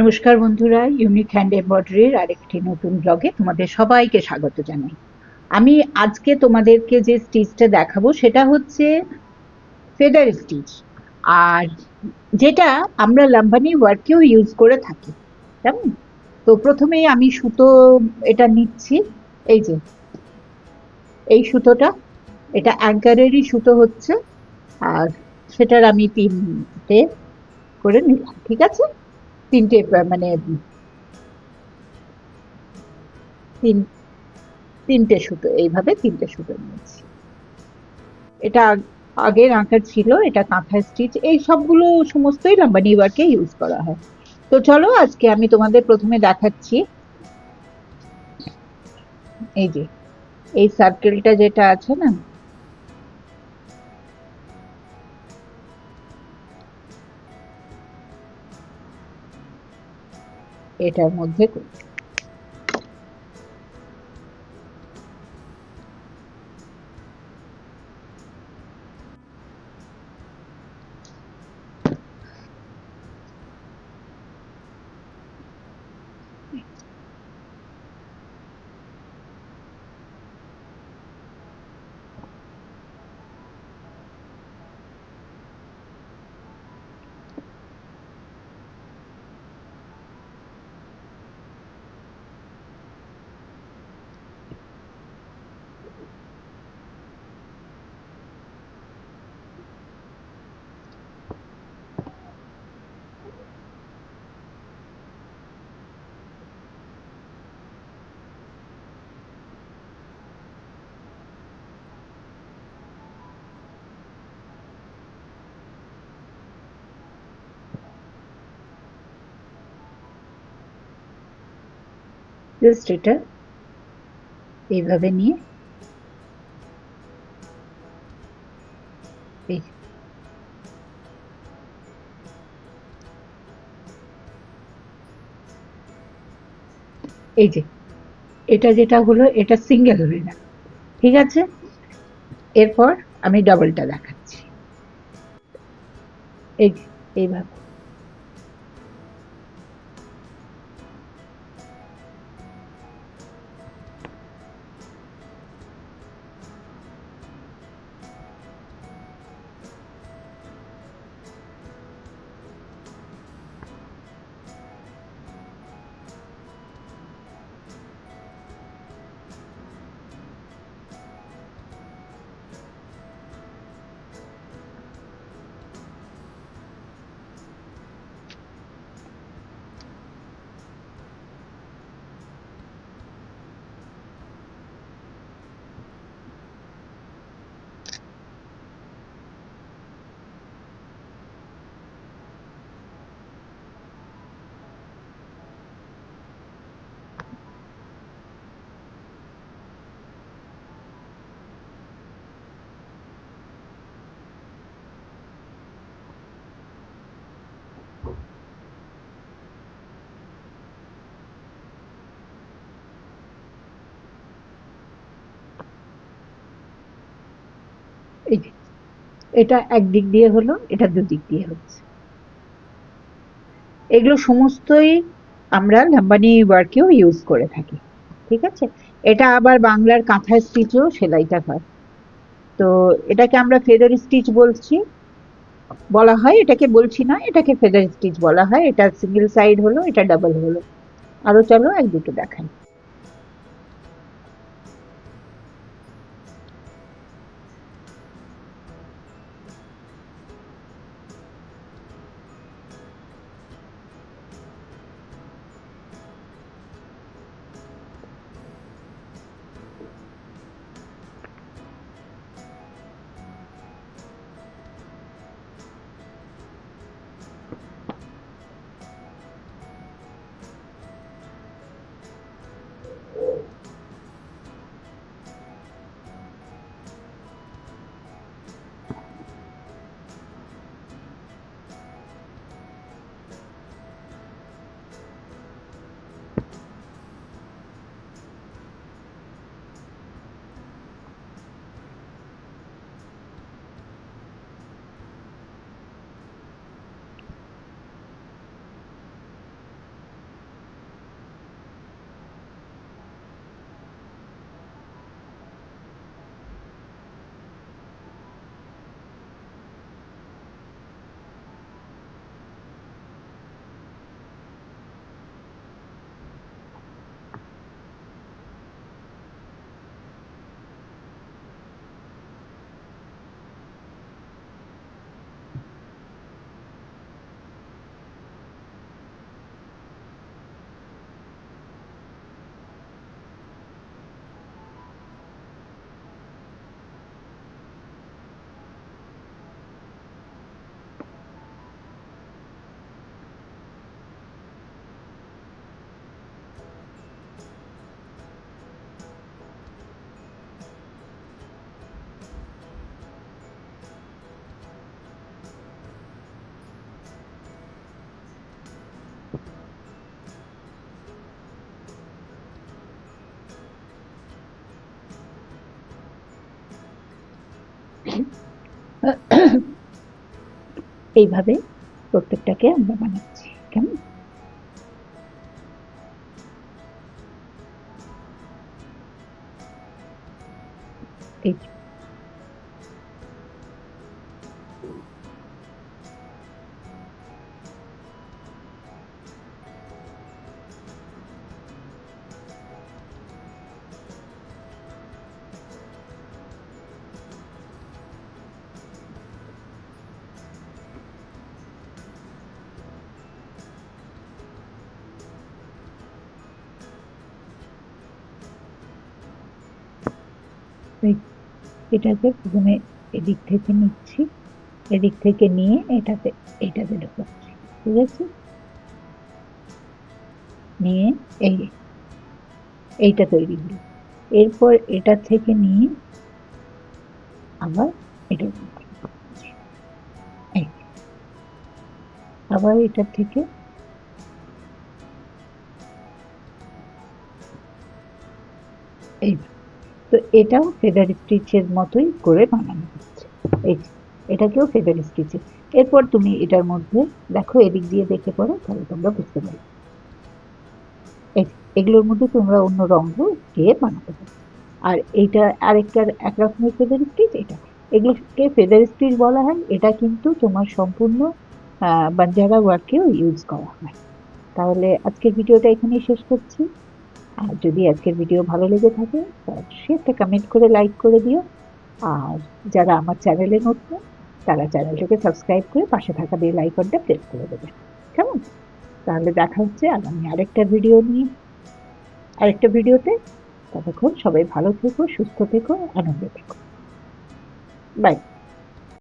নমস্কার বন্ধুরা unique hand এমব্রয়ডারির আরেকটি নতুন ব্লগে তোমাদের সবাইকে স্বাগত জানাই। আমি আজকে তোমাদেরকে যে স্টিচটা দেখাবো সেটা হচ্ছে ফেদার স্টিচ আর যেটা আমরা লাম্বানি ওয়ার্কেও ইউজ করে থাকি, কেমন? তো প্রথমেই আমি সুতো এটা নিচ্ছি, এই যে, এই সুতোটা, এটা অ্যাঙ্কারেরই সুতো হচ্ছে, আর সেটার আমি তিনটে করে নিলাম, ঠিক আছে? তিনটে মানে তিন, তিনটে সুতো, এইভাবে তিনটে সুতো নিয়েছি। এটা আগ- আগের আঁকার ছিল, এটা কাঁথা স্টিচ, এই সবগুলো সমস্তই লাম্বানি ওয়ার্কে ইউজ করা হয়। তো চলো, আজকে আমি তোমাদের প্রথমে দেখাচ্ছি। এই যে, এই সার্কেলটা যেটা আছে না এটার মধ্যে জাস্ট এটা এইভাবে নিয়ে এই যে, এটা যেটা হলো, এটা সিঙ্গেল হয়ে না। ঠিক আছে? এরপর আমি ডাবলটা দেখাচ্ছি। এই এইভাবে। এই যে, এটা একদিক দিয়ে হলো, এটা দুদিক দিয়ে হচ্ছে। এগুলো সমস্তই আমরা লাম্বানি ওয়ার্কেও ইউজ করে থাকি, ঠিক আছে? এটা আবার বাংলার কাঁথা স্টিচেও সেলাইটা হয়। তো এটাকে আমরা ফেদার স্টিচ বলছি, বলা হয়, এটাকে বলছি না, এটাকে ফেদার স্টিচ বলা হয়, এটা সিঙ্গেল সাইড হলো, এটা ডাবল হলো। আরও চলো এক দুটো দেখাই। এইভাবে প্রত্যেকটাকে আমরা বানাচ্ছি। এটাকে প্রথমে এদিক থেকে নিচ্ছি। এদিক থেকে নিয়ে এটাতে এটাতে ঢোকাচ্ছি, ঠিক আছে? নিয়ে এই, এইটা তৈরি হলো। এরপর এটা থেকে নিয়ে আবার এটা আবার এটা থেকে তো এটাও ফেদার স্টিচের মতোই করে বানানো হচ্ছে। এই এটাকেও ফেদার স্টিচের এরপর তুমি এটার মধ্যে দেখো, এদিক দিয়ে দেখে পড়ো, তাহলে তোমরা বুঝতে পারবে। এগুলোর মধ্যে তোমরা অন্য রঙ দিয়ে বানাতে পারো। আর এইটা আরেকটার এক রকমের ফেদার স্টিচ, এটা। এগুলোকে ফেদার স্টিচ বলা হয়। এটা কিন্তু তোমার সম্পূর্ণ বাঞ্জারা ওয়ার্কেও ইউজ করা হয়। তাহলে আজকের ভিডিওটা এখানেই শেষ করছি। আর যদি আজকের ভিডিও ভালো লেগে থাকে অবশ্যই একটা কমেন্ট করে লাইক করে দিও। আর যারা আমার চ্যানেলে নতুন, তারা চ্যানেলটাকে সাবস্ক্রাইব করে পাশে থাকা বেল আইকনটা প্রেস করে দেবে। কেমন? তাহলে দেখা হচ্ছে আগামী আরেকটা ভিডিও নিয়ে। আরেকটা ভিডিওতে ততক্ষণ সবাই ভালো থেকো, সুস্থ থেকো, আনন্দে থেকো। বাই